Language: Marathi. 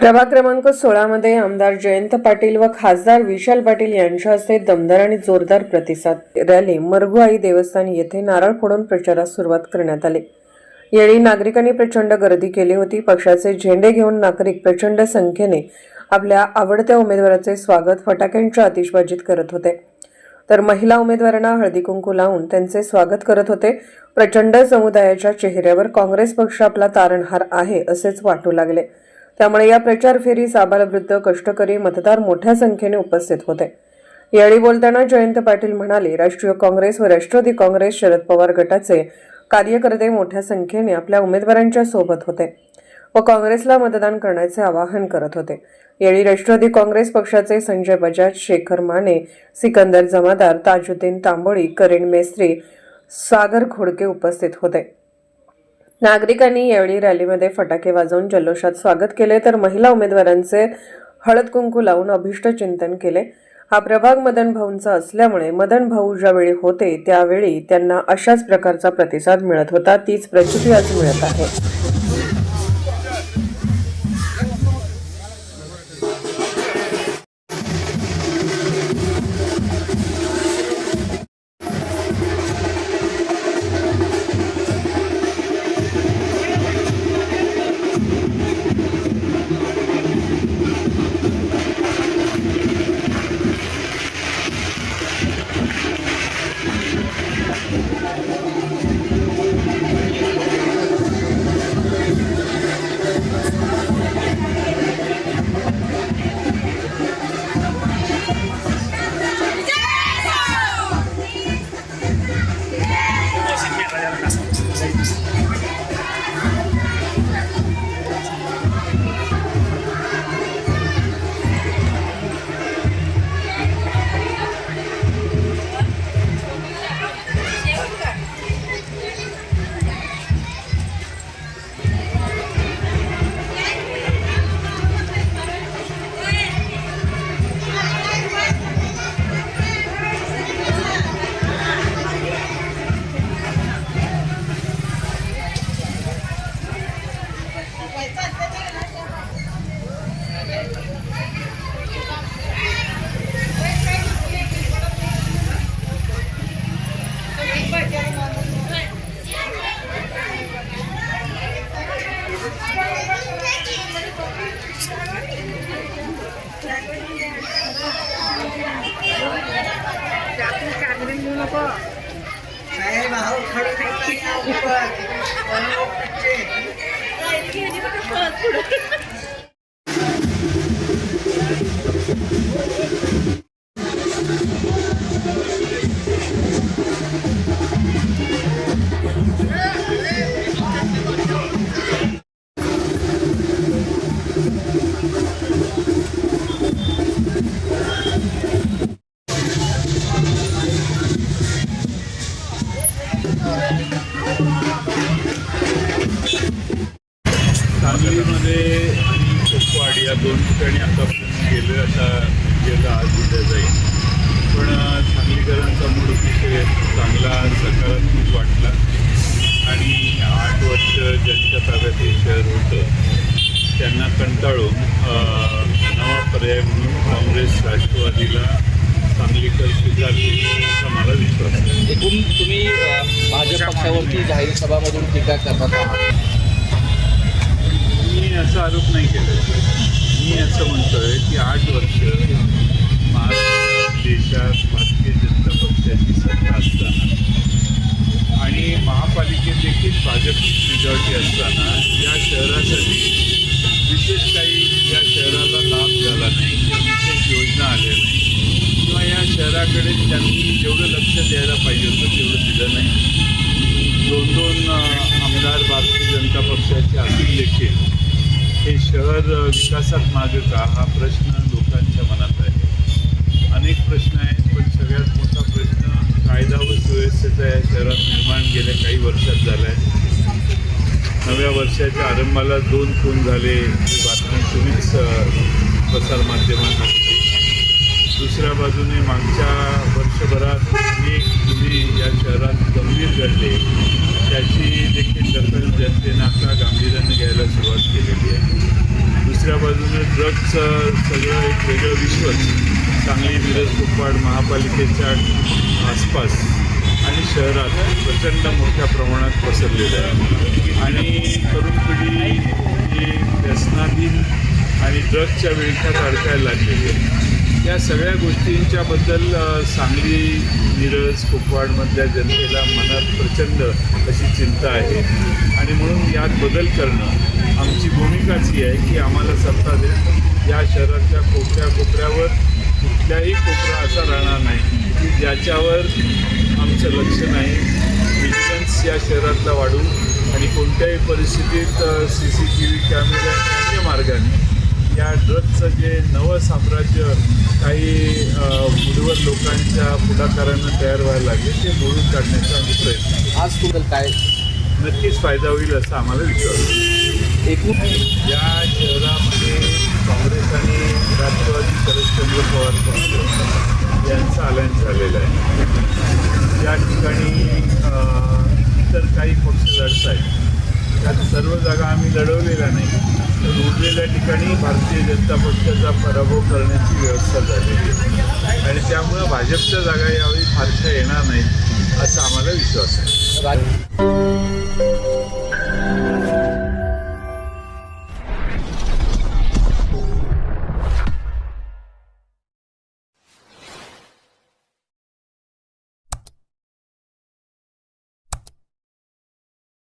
प्रभाग क्रमांक सोळामध्ये आमदार जयंत पाटील व खासदार विशाल पाटील यांच्या हस्ते दमदार आणि जोरदार प्रतिसाद रॅली मरगुआई देवस्थान येथे नारळ फोडून प्रचारास सुरुवात करण्यात आली. यावेळी नागरिकांनी प्रचंड गर्दी केली होती. पक्षाचे झेंडे घेऊन नागरिक प्रचंड संख्येने आपल्या आवडत्या उमेदवाराचे स्वागत फटाक्यांच्या आतिषबाजीत करत होते. तर महिला उमेदवारांना हळदी कुंकू लावून त्यांचे स्वागत करत होते. प्रचंड समुदायाच्या चेहऱ्यावर काँग्रेस पक्ष आपला तारणहार आहे असेच वाटू लागले. त्यामुळे या प्रचार फेरीस आबालवृद्ध कष्टकरी मतदार मोठ्या संख्येने उपस्थित होते. यावेळी बोलताना जयंत पाटील म्हणाले राष्ट्रीय काँग्रेस व राष्ट्रवादी काँग्रेस शरद पवार गटाचे कार्यकर्ते मोठ्या संख्येने आपल्या उमेदवारांच्या सोबत होते व काँग्रेसला मतदान करण्याचे आवाहन करत होते. यावेळी राष्ट्रवादी काँग्रेस पक्षाचे संजय बजाज शेखर माने सिकंदर जमादार ताजुद्दीन तांबोळी करीण मेस्त्री सागर खोडके उपस्थित होते. नागरिकांनी यावेळी रॅलीमध्ये फटाके वाजवून जल्लोषात स्वागत केले तर महिला उमेदवारांचे हळद कुंकू लावून अभिष्ट चिंतन केले. हा प्रभाग मदन भाऊंचा असल्यामुळे मदन भाऊ ज्यावेळी होते त्यावेळी त्यांना अशाच प्रकारचा प्रतिसाद मिळत होता तीच प्रचिती आज मिळत आहे. de la plaza. नाही भाऊ खडू नाही सांगलीमध्ये आणि कोकवाड या दोन ठिकाणी आतापर्यंत गेलो आता गेलं आज उद्या जाईल. पण सांगलीकरांचा मूड अतिशय चांगला सकारात्मक वाटला. आणि आठ वर्ष ज्यांच्या ताब्यात हे शहर होतं त्यांना कंटाळून नवा पर्याय म्हणून काँग्रेस राष्ट्रवादीला सांगलीकर स्वीकारतील असा मला विश्वास आहे एकूण तुम्ही भाजप पक्षावरती जाहीर सभामधून टीका करत आहात. मी असा आरोप नाही केला. मी असं म्हणतोय की आठ वर्ष महाराष्ट्रात देशात भारतीय जनता पक्षाची सत्ता असताना आणि महापालिकेत देखील भाजप मेजॉरिटी असताना या शहरासाठी विशेष काही या शहराला लाभ झाला नाही. या त्यांनी जेवढं लक्ष द्यायला पाहिजे होतं तेवढं दिलं नाही. दोन दोन आमदार भारतीय जनता पक्षाचे असून देखील हे शहर विकासात मागे का हा प्रश्न लोकांच्या मनात आहे. अनेक प्रश्न आहेत पण सगळ्यात मोठा प्रश्न कायदा व सुव्यवस्थेचा या शहरात निर्माण गेल्या काही वर्षात झाला आहे नव्या वर्षाच्या आरंभाला दोन खून झाले. ही बातमी तुम्हीच प्रसारमाध्यमांना बाजूने मागच्या वर्षभरात अनेक गुन्हे या शहरात गंभीर घडले. त्याची देखील दखल जनतेनं आता गांभीर्यानं घ्यायला सुरुवात केलेली आहे. दुसऱ्या बाजूने ड्रग्जचं सगळं एक वेगळं विश्वच सांगली मिरज कुपवाड महापालिकेच्या आसपास आणि शहरात प्रचंड मोठ्या प्रमाणात पसरलेलं आहे. आणि तरुण पिढी ही व्यसनाधीन आणि ड्रग्जच्या विळख्यात अडकायला लागलेली आहे. या सगळ्या गोष्टींच्याबद्दल सांगली मिरज कुपवाडमधल्या जनतेला मनात प्रचंड अशी चिंता आहे. आणि म्हणून यात बदल करणं आमची भूमिकाच ही आहे की आम्हाला सत्ता दे या शहराच्या कोपऱ्या कोपऱ्यावर कुठल्याही कोपरा असा राहणार नाही की ज्याच्यावर आमचं लक्ष नाही. विजिलन्स या शहरातला वाढू आणि कोणत्याही परिस्थितीत C C T V camera अन्य मार्गाने या ड्रग्जचं जे नवं साम्राज्य काही मुठभर लोकांच्या पुढाकारानं तयार व्हायला लागले ते मोडून काढण्याचा आम्ही प्रयत्न. आज तुम्हाला काय नक्कीच फायदा होईल असा आम्हाला आहे. एकूण या शहरामध्ये काँग्रेस आणि राष्ट्रवादी शरदचंद्र पवार पक्ष यांचं अलायन्स झालेलं आहे या ठिकाणी इतर काही पक्ष लढत आहेत त्यात सर्व जागा आम्ही लढवलेल्या नाही. तर उरलेल्या ठिकाणी भारतीय जनता पक्षाचा पराभव करण्याची व्यवस्था झालेली आहे. आणि त्यामुळं भाजपच्या जागा यावेळी फारशा येणार नाहीत असा आम्हाला विश्वास आहे.